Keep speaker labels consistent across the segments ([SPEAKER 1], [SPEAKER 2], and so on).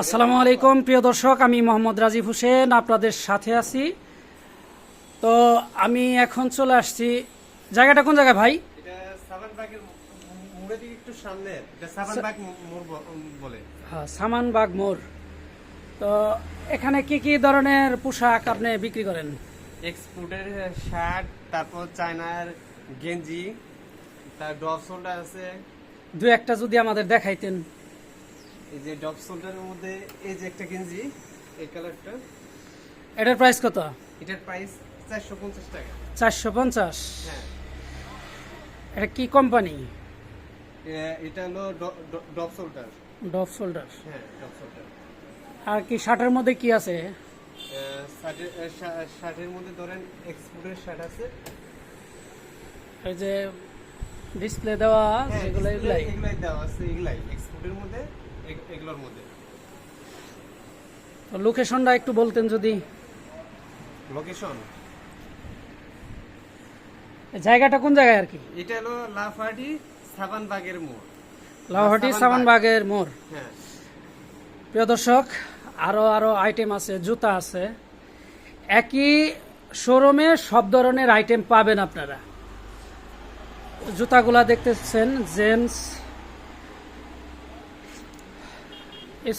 [SPEAKER 1] আসসালামু আলাইকুম প্রিয় দর্শক আমি মোহাম্মদ রাজীব হোসেন আপনাদের সাথে আছি। তো আমি এখন চলে আসছি। জায়গাটা কোন জায়গায় ভাই? হ্যাঁ সামানবাগ মোড়। তো এখানে কি কি ধরনের পোশাক আপনি বিক্রি করেন?
[SPEAKER 2] এক্সপোর্টের শার্ট তারপর চায়নার গেঞ্জি তার ডব শোল্ডার আছে।
[SPEAKER 1] দু একটা যদি আমাদের দেখাইতেন।
[SPEAKER 2] এই যে ডব শোল্ডারের মধ্যে এই যে একটা গেঞ্জি এই কালারটা।
[SPEAKER 1] এটার প্রাইস কত?
[SPEAKER 2] এটার প্রাইস চারশো পঞ্চাশ টাকা।
[SPEAKER 1] চারশো পঞ্চাশ?
[SPEAKER 2] হ্যাঁ।
[SPEAKER 1] এটা কি কোম্পানি?
[SPEAKER 2] এটা হলো ডব শোল্ডার
[SPEAKER 1] ডপ শোল্ডার
[SPEAKER 2] হ্যাঁ ডব শোল্ডার
[SPEAKER 1] আর কি শার্টের মধ্যে কি আছে?
[SPEAKER 2] শার্টের মধ্যে ধরেন এক্সপোর্টের শার্ট আছে।
[SPEAKER 1] এই যে ডিসপ্লে দেওয়া
[SPEAKER 2] হ্যাঁ,
[SPEAKER 1] এগুলাই।
[SPEAKER 2] এগুলাই দেওয়া আছে এগুলাই। এক্সপোর্টের মধ্যে এগুলোর মধ্যে।
[SPEAKER 1] লোকেশনটা একটু বলতেন যদি।
[SPEAKER 2] লোকেশন?
[SPEAKER 1] জায়গাটা কোন জায়গায় আর কি?
[SPEAKER 2] এটা হলো লাফাডি সাবান বাগের মোড়।
[SPEAKER 1] লাউহাটি
[SPEAKER 2] সাবানবাগ।
[SPEAKER 1] সামানবাগের মোড়।
[SPEAKER 2] হ্যাঁ।
[SPEAKER 1] প্রিয় দর্শক আরও আরও আইটেম আছে জুতা আছে। একই শোরুমে সব ধরনের আইটেম পাবেন আপনারা। জুতাগুলা দেখতেছেন জেন্টস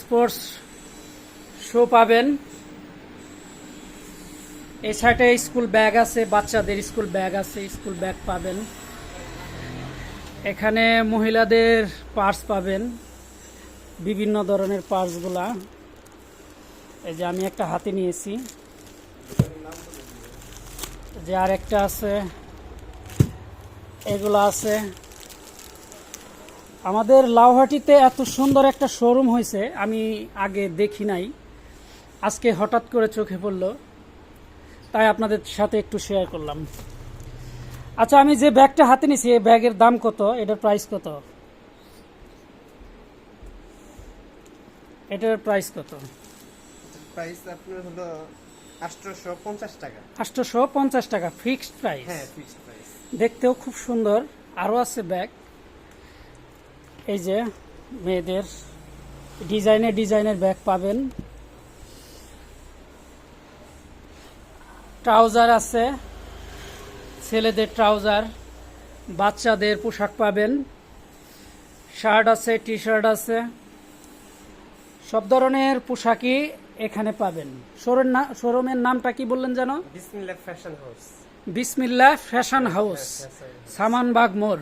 [SPEAKER 1] স্পোর্টস শো পাবেন। এই সাইডে স্কুল ব্যাগ আছে, বাচ্চাদের স্কুল ব্যাগ আছে, স্কুল ব্যাগ পাবেন। এখানে মহিলাদের পার্স পাবেন, বিভিন্ন ধরনের পার্সগুলা। এই যে আমি একটা হাতে নিয়েছি। যে আর একটা আছে, এগুলো আছে। আমাদের লাউহাটিতে এত সুন্দর একটা শোরুম হয়েছে আমি আগে দেখি নাই। আজকে হঠাৎ করে চোখে পড়ল তাই আপনাদের সাথে একটু শেয়ার করলাম। আচ্ছা আমি যে ব্যাগটা হাতে নিয়েছি এই ব্যাগের দাম কত? এটার প্রাইস কত? এটার প্রাইস কত?
[SPEAKER 2] প্রাইস আপনার হলো আটশোশো পঞ্চাশ টাকা।
[SPEAKER 1] আটশোশো পঞ্চাশ টাকা ফিক্সড প্রাইস
[SPEAKER 2] হ্যাঁ ফিক্সড প্রাইস
[SPEAKER 1] দেখতেও খুব সুন্দর। আরও আছে ব্যাগ। এই যে মেয়েদের ডিজাইনের ডিজাইনের ব্যাগ পাবেন। ট্রাউজার আছে ছেলেদের ট্রাউজার বাচ্চাদের পোশাক পাবেন। শার্ট আছে টি শার্ট আছে সব ধরনের পোশাকই এখানে পাবেন। শোরুম না শোরুমের নামটা কি বললেন যেন?
[SPEAKER 2] Bismillah fashion house.
[SPEAKER 1] Bismillah fashion house Samanbag মোড়।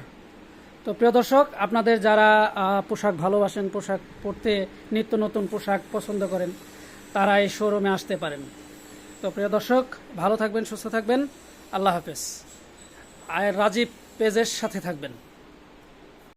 [SPEAKER 1] তো প্রিয় দর্শক, আপনাদের যারা পোশাক ভালোবাসেন, পোশাক পরতে নিত্য নতুন পোশাক পছন্দ করেন, তারা এই শোরুমে আসতে পারেন। তো প্রিয় দর্শক, ভালো থাকবেন, সুস্থ থাকবেন। আল্লাহ হাফেজ। আর রাজীব পেজের সাথে থাকবেন।